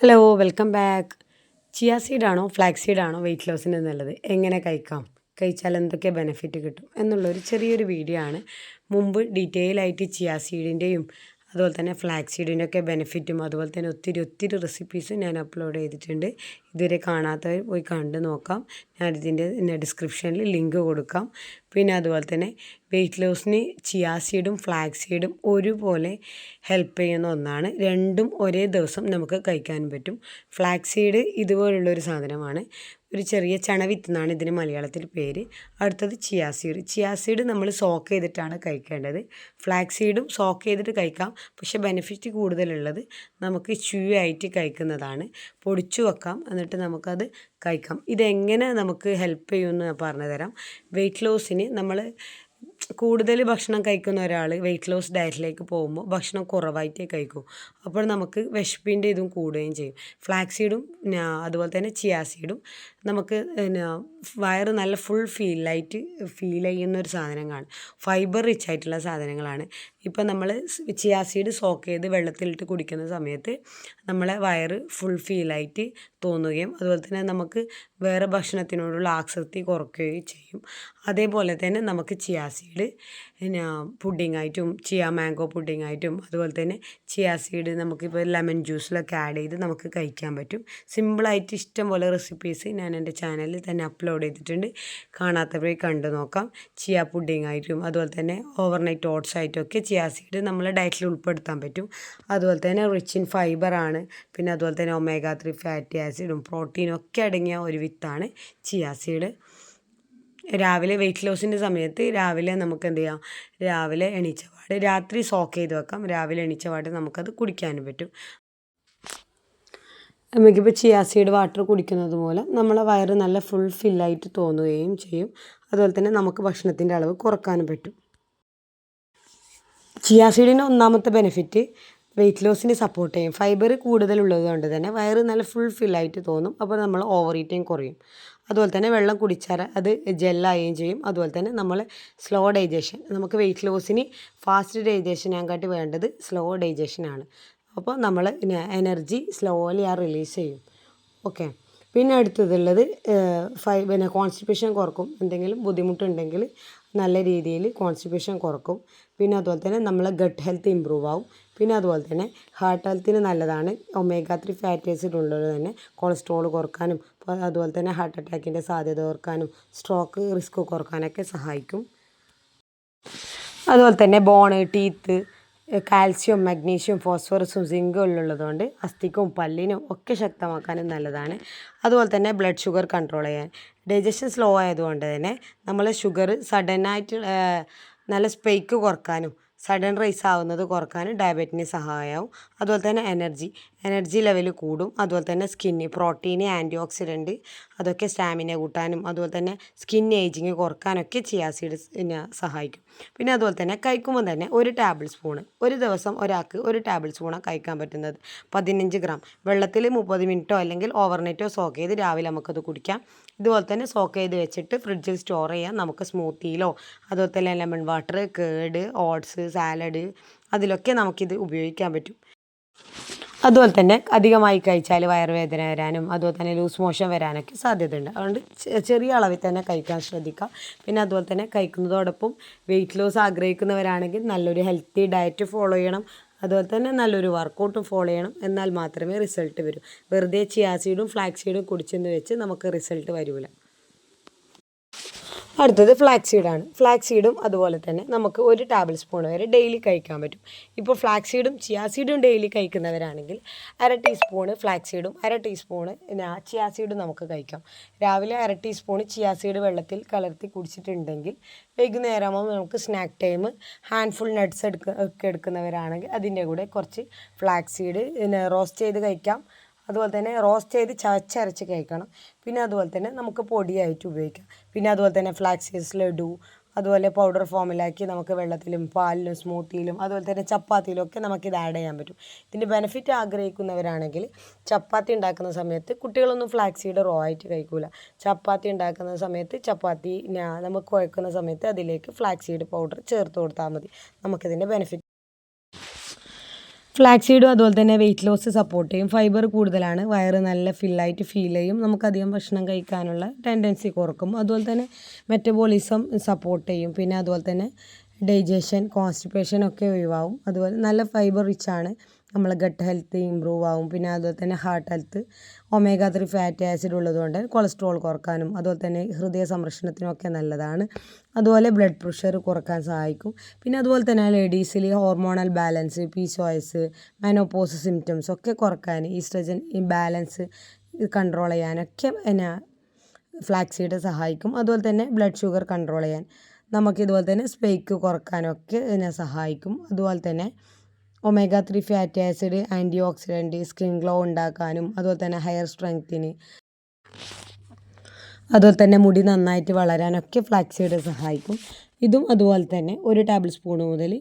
Hello welcome back chia സീഡാണോ flax സീഡാണോ weight ലോസിന് നല്ലത് എങ്ങനെ കഴിക്കാം? കഴിച്ചാൽ എന്തൊക്കെ ബെനിഫിറ്റ് കിട്ടും? എന്നുള്ളൊരു ചെറിയൊരു വീഡിയോ ആണ്. മുമ്പ് ഡീറ്റെയിൽ ആയിട്ട് ചിയ സീഡിന്റെയും അതുപോലെ തന്നെ ഫ്ലാക്സ് സീഡിന്റെ ഒക്കെ ബെനിഫിറ്റും അതുപോലെ തന്നെ ഒത്തിരി ഒത്തിരി റെസിപ്പീസ് ഞാൻ അപ്ലോഡ് ചെയ്തിട്ടുണ്ട്. ഇതുവരെ കാണാത്തവർ പോയി കണ്ട് നോക്കാം. ഞാൻ ഇതിന്റെ ഡിസ്ക്രിപ്ഷനിൽ ലിങ്ക് കൊടുക്കാം. പിന്നെ അതുപോലെ തന്നെ വെയിറ്റ് ലോസിന് ചിയാ സീഡും ഫ്ലാക്സ് സീഡും ഒരുപോലെ ഹെൽപ്പ് ചെയ്യുന്ന ഒന്നാണ്. രണ്ടും ഒരേ ദിവസം നമുക്ക് കഴിക്കാനും പറ്റും. ഫ്ലാക്സ് സീഡ് ഇതുപോലുള്ളൊരു സാധനമാണ്. ഒരു ചെറിയ ചണവിത്ത് എന്നാണ് ഇതിന് മലയാളത്തിൽ പേര്. അടുത്തത് chia seed chia seed chia seed നമ്മൾ സോക്ക് ചെയ്തിട്ടാണ് കഴിക്കേണ്ടത്. ഫ്ലാക്സീഡും സോക്ക് ചെയ്തിട്ട് കഴിക്കാം. പക്ഷേ ബെനിഫിറ്റ് കൂടുതലുള്ളത് നമുക്ക് ച്യൂ ആയിട്ട് കഴിക്കുന്നതാണ്. പൊടിച്ചു വെക്കാം. എന്നിട്ട് നമുക്കത് കഴിക്കാം. ഇതെങ്ങനെ നമുക്ക് ഹെൽപ്പ് ചെയ്യുമെന്ന് പറഞ്ഞു തരാം വെയിറ്റ് ലോസിന് നമ്മൾ കൂടുതൽ ഭക്ഷണം കഴിക്കുന്ന ഒരാൾ വെയിറ്റ് ലോസ് ഡയറ്റിലേക്ക് പോകുമ്പോൾ ഭക്ഷണം കുറവായിട്ടേ കഴിക്കൂ. അപ്പോൾ നമുക്ക് വിശപ്പിന്റെ ഇതും കൂടുകയും ചെയ്യും. ഫ്ലാക്സീഡും അതുപോലെ തന്നെ ചിയാ സീഡും നമുക്ക് പിന്നെ വയറ് നല്ല ഫുൾ ഫീൽ ഫീലായിട്ട് ഫീൽ ചെയ്യുന്ന ഒരു സാധനങ്ങളാണ് ഫൈബർ റിച്ച് ആയിട്ടുള്ള സാധനങ്ങളാണ്. ഇപ്പം നമ്മൾ ചിയാ സീഡ് സോക്ക് ചെയ്ത് വെള്ളത്തിലിട്ട് കുടിക്കുന്ന സമയത്ത് നമ്മളെ വയറ് ഫുൾ ഫീലായിട്ട് തോന്നുകയും അതുപോലെ തന്നെ നമുക്ക് വേറെ ഭക്ഷണത്തിനോടുള്ള ആസക്തി കുറയ്ക്കുകയും ചെയ്യും. അതേപോലെ തന്നെ നമുക്ക് ചിയാ സീഡ് പിന്നെ പുഡിംഗ് ആയിട്ടും ചിയ മാംഗോ പുഡിംഗ് ആയിട്ടും അതുപോലെ തന്നെ ചിയാ സീഡ് നമുക്കിപ്പോൾ ലെമൺ ജ്യൂസിലൊക്കെ ആഡ് ചെയ്ത് നമുക്ക് കഴിക്കാൻ പറ്റും. സിമ്പിളായിട്ട് ഇഷ്ടം പോലെ റെസിപ്പീസ് ഞാൻ എന്റെ ചാനലിൽ തന്നെ അപ്ലോഡ് ചെയ്തിട്ടുണ്ട്. കാണാത്തവരെ കണ്ടു നോക്കാം. ചിയാ പുഡിംഗ് ആയിട്ടും അതുപോലെ തന്നെ ഓവർനൈറ്റ് ഓട്സ് ആയിട്ടൊക്കെ ചിയാ സീഡ് നമ്മളെ ഡയറ്റിൽ ഉൾപ്പെടുത്താൻ പറ്റും. അതുപോലെ തന്നെ റിച്ച് ഇൻ ഫൈബർ ആണ്. പിന്നെ അതുപോലെ തന്നെ ഒമേഗ ത്രീ ഫാറ്റി ആസിഡും പ്രോട്ടീനും ഒക്കെ അടങ്ങിയ ഒരു വിത്താണ് ചിയാ സീഡ് രാവിലെ വെയിറ്റ് ലോസിന്റെ സമയത്ത് രാവിലെ നമുക്ക് എന്ത് ചെയ്യാം? രാവിലെ എണീച്ചപാട് രാത്രി സോക്ക് ചെയ്ത് വെക്കാം. രാവിലെ എണീച്ചപാട് നമുക്കത് കുടിക്കാനും പറ്റും. നമുക്കിപ്പോൾ ചിയാ സീഡ് വാട്ടർ കുടിക്കുന്നത് മൂലം നമ്മളെ വയറ് നല്ല ഫുൾ ഫില്ലായിട്ട് തോന്നുകയും ചെയ്യും. അതുപോലെ തന്നെ നമുക്ക് ഭക്ഷണത്തിന്റെ അളവ് കുറക്കാനും പറ്റും. ചിയാ സീഡിന്റെ ഒന്നാമത്തെ ബെനിഫിറ്റ് വെയിറ്റ് ലോസിനെ സപ്പോർട്ട് ചെയ്യും. ഫൈബർ കൂടുതലുള്ളത് കൊണ്ട് തന്നെ വയറ് നല്ല ഫുൾ ഫില്ലായിട്ട് തോന്നും. അപ്പോൾ നമ്മൾ ഓവർ ഈറ്റിങ് കുറയും. അതുപോലെ തന്നെ വെള്ളം കുടിച്ചാൽ അത് ജെല്ലാവുകയും ചെയ്യും. അതുപോലെ തന്നെ നമ്മൾ സ്ലോ ഡൈജഷൻ നമുക്ക് വെയിറ്റ് ലോസിന് ഫാസ്റ്റ് ഡൈജഷനെക്കാട്ടി വേണ്ടത് സ്ലോ ഡൈജഷനാണ് അപ്പോൾ നമ്മൾ എനർജി സ്ലോലി ആ റിലീസ് ചെയ്യും. ഓക്കെ പിന്നെ അടുത്തതുള്ളത് ഫൈ പിന്നെ കോൺസ്റ്റിപ്പേഷൻ കുറക്കും. എന്തെങ്കിലും ബുദ്ധിമുട്ടുണ്ടെങ്കിൽ നല്ല രീതിയിൽ കോൺസ്റ്റിപ്പേഷൻ കുറക്കും. പിന്നെ അതുപോലെ തന്നെ നമ്മളെ ഗട്ട് ഹെൽത്ത് ഇമ്പ്രൂവ് ആവും. പിന്നെ അതുപോലെ തന്നെ ഹാർട്ട് ഹെൽത്തിന് നല്ലതാണ്. ഒമേഗ ത്രീ ഫാറ്റി ആസിഡ് ഉള്ളത് തന്നെ കൊളസ്ട്രോൾ കുറക്കാനും അതുപോലെ തന്നെ ഹാർട്ട് അറ്റാക്കിന്റെ സാധ്യത കുറക്കാനും സ്ട്രോക്ക് റിസ്ക് കുറക്കാനൊക്കെ സഹായിക്കും. അതുപോലെ തന്നെ ബോണ് ടീത്ത് കാൽസ്യം മഗ്നീഷ്യം ഫോസ്ഫറസും സിങ്കും ഉള്ളതുകൊണ്ട് അസ്ഥിക്കും പല്ലിനും ഒക്കെ ശക്തമാക്കാനും നല്ലതാണ്. അതുപോലെ തന്നെ ബ്ലഡ് ഷുഗർ കൺട്രോൾ ചെയ്യാൻ. ഡൈജഷൻ സ്ലോ ആയതുകൊണ്ട് തന്നെ നമ്മൾ ഷുഗർ സഡനായിട്ട് നല്ല സ്പെയ്ക്ക് കുറക്കാനും സഡൻ റൈസ് ആവുന്നത് കുറക്കാനും ഡയബറ്റിന് സഹായമാവും. അതുപോലെ തന്നെ എനർജി എനർജി ലെവൽ കൂടും. അതുപോലെ തന്നെ സ്കിന്ന് പ്രോട്ടീന് ആന്റി ഓക്സിഡന്റ് അതൊക്കെ സ്റ്റാമിന കൂട്ടാനും അതുപോലെ തന്നെ സ്കിൻ ഏജിങ് കുറക്കാനൊക്കെ ചിയാ സീഡ്സ് പിന്നെ സഹായിക്കും. പിന്നെ അതുപോലെ തന്നെ കഴിക്കുമ്പോൾ തന്നെ ഒരു ടേബിൾ സ്പൂണ് ഒരു ദിവസം ഒരാൾക്ക് ഒരു ടേബിൾ സ്പൂണാണ് കഴിക്കാൻ പറ്റുന്നത്. പതിനഞ്ച് ഗ്രാം വെള്ളത്തിൽ മുപ്പത് മിനിറ്റോ അല്ലെങ്കിൽ ഓവർനൈറ്റോ സോക്ക് ചെയ്ത് രാവിലെ നമുക്കത് കുടിക്കാം. ഇതുപോലെ തന്നെ സോക്ക് ചെയ്ത് വെച്ചിട്ട് ഫ്രിഡ്ജിൽ സ്റ്റോർ ചെയ്യാം. നമുക്ക് സ്മൂത്തിയിലോ അതുപോലെ തന്നെ ലെമൺ വാട്ടർ കേട് ഓട്സ് സാലഡ് അതിലൊക്കെ നമുക്കിത് ഉപയോഗിക്കാൻ പറ്റും. അതുപോലെ തന്നെ അധികമായി കഴിച്ചാൽ വയറുവേദന വരാനും അതുപോലെ തന്നെ ലൂസ് മോഷൻ വരാനൊക്കെ സാധ്യതയുണ്ട്. അതുകൊണ്ട് ചെറിയ അളവിൽ തന്നെ കഴിക്കാൻ ശ്രദ്ധിക്കുക പിന്നെ അതുപോലെ തന്നെ കഴിക്കുന്നതോടൊപ്പം വെയിറ്റ് ലോസ് ആഗ്രഹിക്കുന്നവരാണെങ്കിൽ നല്ലൊരു ഹെൽത്തി ഡയറ്റ് ഫോളോ ചെയ്യണം. അതുപോലെ തന്നെ നല്ലൊരു വർക്കൗട്ടും ഫോളോ ചെയ്യണം. എന്നാൽ മാത്രമേ റിസൾട്ട് വരൂ. വെറുതെ ചിയാസീഡും ഫ്ലാക്സീഡും കുടിച്ചെന്ന് വെച്ച് നമുക്ക് റിസൾട്ട് വരില്ല അടുത്തത് ഫ്ലാക്സ് സീഡാണ് ഫ്ലാക്സ് സീഡും അതുപോലെ തന്നെ നമുക്ക് ഒരു ടേബിൾ സ്പൂൺ വരെ ഡെയിലി കഴിക്കാൻ പറ്റും. ഇപ്പോൾ ഫ്ലാക്സ് സീഡും ചിയാ സീഡും ഡെയിലി കഴിക്കുന്നവരാണെങ്കിൽ അര ടീസ്പൂണ് ഫ്ലാക്സ് സീഡും അര ടീസ്പൂണ് ചിയാ സീഡും നമുക്ക് കഴിക്കാം. രാവിലെ അര ടീസ്പൂണ് ചിയാ സീഡ് വെള്ളത്തിൽ കലർത്തി കുടിച്ചിട്ടുണ്ടെങ്കിൽ വൈകുന്നേരമാകുമ്പോൾ നമുക്ക് സ്നാക്ക് ടൈം ഹാൻഡ്ഫുൾ നട്ട്സ് എടുക്ക ഒക്കെ എടുക്കുന്നവരാണെങ്കിൽ അതിന്റെ കൂടെ കുറച്ച് ഫ്ലാക്സ് സീഡ് റോസ്റ്റ് ചെയ്ത് കഴിക്കാം. അതുപോലെ തന്നെ റോസ്റ്റ് ചെയ്ത് ചവച്ചരച്ച് കഴിക്കണം. പിന്നെ അതുപോലെ തന്നെ നമുക്ക് പൊടിയായിട്ട് ഉപയോഗിക്കാം. പിന്നെ അതുപോലെ തന്നെ ഫ്ലാക്സീസ് ലഡു അതുപോലെ പൗഡർ ഫോമിലാക്കി നമുക്ക് വെള്ളത്തിലും പാലിലും സ്മൂത്തിയിലും അതുപോലെ തന്നെ ചപ്പാത്തിയിലും ഒക്കെ നമുക്കിത് ആഡ് ചെയ്യാൻ പറ്റും. ഇതിന്റെ ബെനിഫിറ്റ് ആഗ്രഹിക്കുന്നവരാണെങ്കിൽ ചപ്പാത്തി ഉണ്ടാക്കുന്ന സമയത്ത് കുട്ടികളൊന്നും ഫ്ലാക്സീഡ് റോ ആയിട്ട് കഴിക്കൂല. ചപ്പാത്തി ഉണ്ടാക്കുന്ന സമയത്ത് ചപ്പാത്തി നമുക്ക് കുഴക്കുന്ന സമയത്ത് അതിലേക്ക് ഫ്ലാക്സീഡ് പൗഡർ ചേർത്ത് കൊടുത്താൽ മതി. നമുക്കിതിന്റെ ബെനിഫിറ്റ് ഫ്ലാക്സീഡും അതുപോലെ തന്നെ വെയിറ്റ് ലോസ് സപ്പോർട്ട് ചെയ്യും. ഫൈബർ കൂടുതലാണ്. വയറ് നല്ല ഫില്ലായിട്ട് ഫീൽ ചെയ്യും. നമുക്കധികം ഭക്ഷണം കഴിക്കാനുള്ള ടെൻഡൻസി കുറക്കും. അതുപോലെ തന്നെ മെറ്റബോളിസം സപ്പോർട്ട് ചെയ്യും. പിന്നെ അതുപോലെ തന്നെ ഡൈജഷൻ കോൺസ്റ്റിപ്പേഷൻ ഒക്കെ ഒഴിവാകും അതുപോലെ നല്ല ഫൈബർ റിച്ചാണ് നമ്മളെ ഗട്ട് ഹെൽത്ത് ഇമ്പ്രൂവ് ആവും. പിന്നെ അതുപോലെ തന്നെ heart health omega three fatty acid ഉള്ളതുകൊണ്ട് കൊളസ്ട്രോൾ കുറക്കാനും അതുപോലെ തന്നെ ഹൃദയ സംരക്ഷണത്തിനൊക്കെ നല്ലതാണ്. അതുപോലെ ബ്ലഡ് പ്രഷർ കുറയ്ക്കാൻ സഹായിക്കും. പിന്നെ അതുപോലെ തന്നെ ലേഡീസിൽ ഹോർമോണൽ ബാലൻസ് പി ചോയ്സ് മെനോപോസ് സിംറ്റംസ് ഒക്കെ കുറയ്ക്കാൻ ഈസ്ട്രജൻ ബാലൻസ് കൺട്രോൾ ചെയ്യാനൊക്കെ എന്നാ ഫ്ലാക്സീഡ് സഹായിക്കും. അതുപോലെ തന്നെ ബ്ലഡ് ഷുഗർ കൺട്രോൾ ചെയ്യാൻ. നമുക്ക് ഇതുപോലെ തന്നെ സ്പേക്ക് കുറക്കാനൊക്കെ എന്നെ സഹായിക്കും. അതുപോലെ തന്നെ omega three fatty acid antioxidant skin glow ഉണ്ടാക്കാനും അതുപോലെ തന്നെ ഹയർ സ്ട്രെങ്ത്തിന് അതുപോലെ തന്നെ മുടി നന്നായിട്ട് വളരാനൊക്കെ ഫ്ലാക്സീഡ് സഹായിക്കും. ഇതും അതുപോലെ തന്നെ ഒരു ടേബിൾ സ്പൂൺ മുതൽ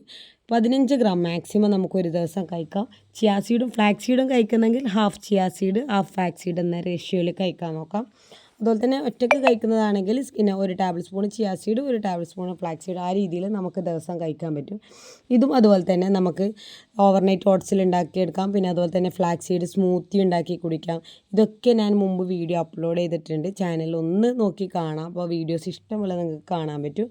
പതിനഞ്ച് ഗ്രാം മാക്സിമം നമുക്ക് ഒരു ദിവസം കഴിക്കാം. ചിയാസീഡും ഫ്ലാക്സീഡും കഴിക്കുന്നെങ്കിൽ half chia seed half flaxseed എന്ന റേഷ്യോയിൽ കഴിക്കാൻ നോക്കാം. അതുപോലെ തന്നെ ഒറ്റയ്ക്ക് കഴിക്കുന്നതാണെങ്കിൽ പിന്നെ ഒരു ടേബിൾ സ്പൂൺ ചിയാ സീഡ് ഒരു ടേബിൾ സ്പൂൺ ഫ്ലാക്സ് സീഡ് ആ രീതിയിൽ നമുക്ക് ദിവസം കഴിക്കാൻ പറ്റും. ഇതും അതുപോലെ തന്നെ നമുക്ക് ഓവർനൈറ്റ് ഓട്സിൽ ഉണ്ടാക്കിയെടുക്കാം. പിന്നെ അതുപോലെ തന്നെ ഫ്ലാക്സ് സീഡ് സ്മൂത്തി ഉണ്ടാക്കി കുടിക്കാം. ഇതൊക്കെ ഞാൻ മുമ്പ് വീഡിയോ അപ്ലോഡ് ചെയ്തിട്ടുണ്ട്. ചാനൽ ഒന്ന് നോക്കി കാണാം. അപ്പോൾ വീഡിയോസ് ഇഷ്ടമുള്ള നിങ്ങൾക്ക് കാണാൻ പറ്റും.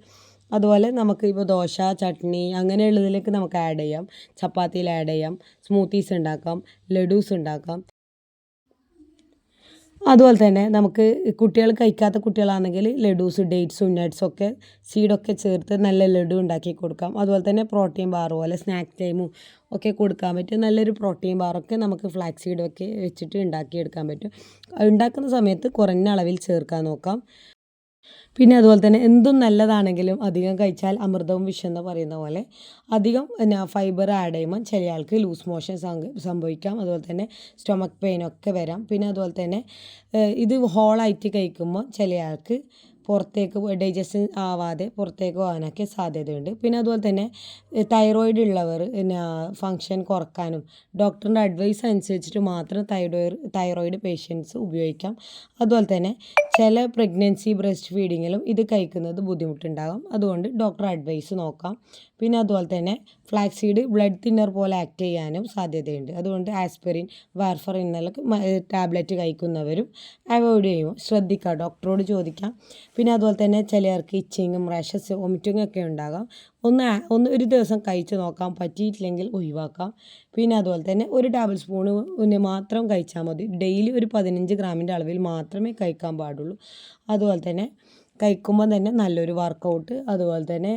അതുപോലെ നമുക്ക് ഇപ്പോൾ ദോശ ചട്നി അങ്ങനെയുള്ളതിലേക്ക് നമുക്ക് ആഡ് ചെയ്യാം. ചപ്പാത്തിയിൽ ആഡ് ചെയ്യാം. സ്മൂത്തീസ് ഉണ്ടാക്കാം. ലഡൂസ് ഉണ്ടാക്കാം. അതുപോലെ തന്നെ നമുക്ക് കുട്ടികൾ കഴിക്കാത്ത കുട്ടികളാണെങ്കിൽ ലഡൂസ് ഡേറ്റ്സും നട്ട്സും ഒക്കെ സീഡൊക്കെ ചേർത്ത് നല്ല ലഡു ഉണ്ടാക്കി കൊടുക്കാം. അതുപോലെ തന്നെ പ്രോട്ടീൻ ബാർ പോലെ സ്നാക്ക് ടൈമും ഒക്കെ കൊടുക്കാൻ പറ്റും. നല്ലൊരു പ്രോട്ടീൻ ബാറൊക്കെ നമുക്ക് ഫ്ലാക്സ് സീഡൊക്കെ വെച്ചിട്ട് ഉണ്ടാക്കിയെടുക്കാൻ പറ്റും. ഉണ്ടാക്കുന്ന സമയത്ത് കുറഞ്ഞ അളവിൽ ചേർക്കാൻ നോക്കാം. പിന്നെ അതുപോലെ തന്നെ എന്തും നല്ലതാണെങ്കിലും അധികം കഴിച്ചാൽ അമൃതവും വിഷം എന്ന് പറയുന്ന പോലെ അധികം പിന്നെ ഫൈബർ ആഡ് ചെയ്യുമ്പോൾ ചില ആൾക്ക് ലൂസ് മോഷൻ സംഭവിക്കാം. അതുപോലെ തന്നെ സ്റ്റൊമക്ക് പെയിനൊക്കെ വരാം. പിന്നെ അതുപോലെ തന്നെ ഇത് ഹോളായിട്ട് കഴിക്കുമ്പോൾ ചില ആൾക്ക് പുറത്തേക്ക് ഡൈജസ്റ്റ് ആവാതെ പുറത്തേക്ക് പോകാനൊക്കെ സാധ്യതയുണ്ട്. പിന്നെ അതുപോലെ തന്നെ തൈറോയിഡ് ഉള്ളവർ പിന്നെ ഫങ്ഷൻ കുറക്കാനും ഡോക്ടറിന്റെ അഡ്വൈസ് അനുസരിച്ചിട്ട് മാത്രം തൈറോയിഡ് തൈറോയിഡ് പേഷ്യൻസ് ഉപയോഗിക്കാം. അതുപോലെ തന്നെ ചില പ്രഗ്നൻസി ബ്രസ്റ്റ് ഫീഡിങ്ങിലും ഇത് കഴിക്കുന്നത് ബുദ്ധിമുട്ടുണ്ടാകും. അതുകൊണ്ട് ഡോക്ടർ അഡ്വൈസ് നോക്കാം. പിന്നെ അതുപോലെ തന്നെ ഫ്ലാക്സീഡ് ബ്ലഡ് തിന്നർ പോലെ ആക്ട് ചെയ്യാനും സാധ്യതയുണ്ട്. അതുകൊണ്ട് ആസ്പെറിൻ വാർഫർ എന്നൊക്കെ ടാബ്ലറ്റ് കഴിക്കുന്നവരും അവോയ്ഡ് ചെയ്യും. ശ്രദ്ധിക്കുക ഡോക്ടറോട് ചോദിക്കാം. പിന്നെ അതുപോലെ തന്നെ ചിലർക്ക് ഇച്ചിങ്ങും റാഷസ് വൊമിറ്റിങ്ങും ഒക്കെ ഉണ്ടാകാം. ഒന്ന് ഒന്ന് ഒരു ദിവസം കഴിച്ച് നോക്കാൻ പറ്റിയിട്ടില്ലെങ്കിൽ ഒഴിവാക്കാം. പിന്നെ അതുപോലെ തന്നെ ഒരു ടേബിൾ സ്പൂണ് പിന്നെ മാത്രം കഴിച്ചാൽ മതി. ഡെയിലി ഒരു പതിനഞ്ച് ഗ്രാമിന്റെ അളവിൽ മാത്രമേ കഴിക്കാൻ പാടുള്ളൂ. അതുപോലെ തന്നെ കഴിക്കുമ്പോൾ തന്നെ നല്ലൊരു വർക്കൗട്ട് അതുപോലെ തന്നെ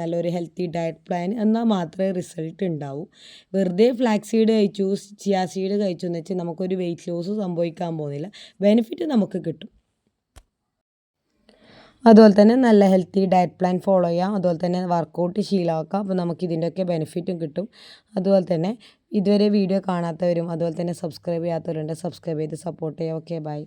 നല്ലൊരു ഹെൽത്തി ഡയറ്റ് പ്ലാൻ എന്നാൽ മാത്രമേ റിസൾട്ട് ഉണ്ടാവൂ വെറുതെ ഫ്ലാക്സ് സീഡ് കഴിച്ചു ചിയാ സീഡ് കഴിച്ചു എന്ന് വെച്ചാൽ നമുക്കൊരു വെയിറ്റ് ലോസ് സംഭവിക്കാൻ പോകുന്നില്ല. ബെനിഫിറ്റ് നമുക്ക് കിട്ടും. അതുപോലെ തന്നെ നല്ല ഹെൽത്തി ഡയറ്റ് പ്ലാൻ ഫോളോ ചെയ്യാം അതുപോലെ തന്നെ വർക്കൗട്ട് ശീലമാക്കാം അപ്പോൾ നമുക്ക് ഇതിന്റെയൊക്കെ ബെനിഫിറ്റും കിട്ടും. അതുപോലെ തന്നെ ഇതുവരെ വീഡിയോ കാണാത്തവരും അതുപോലെ തന്നെ സബ്സ്ക്രൈബ് ചെയ്യാത്തവരുണ്ട്. സബ്സ്ക്രൈബ് ചെയ്ത് സപ്പോർട്ട് ചെയ്യാം ഓക്കെ ബൈ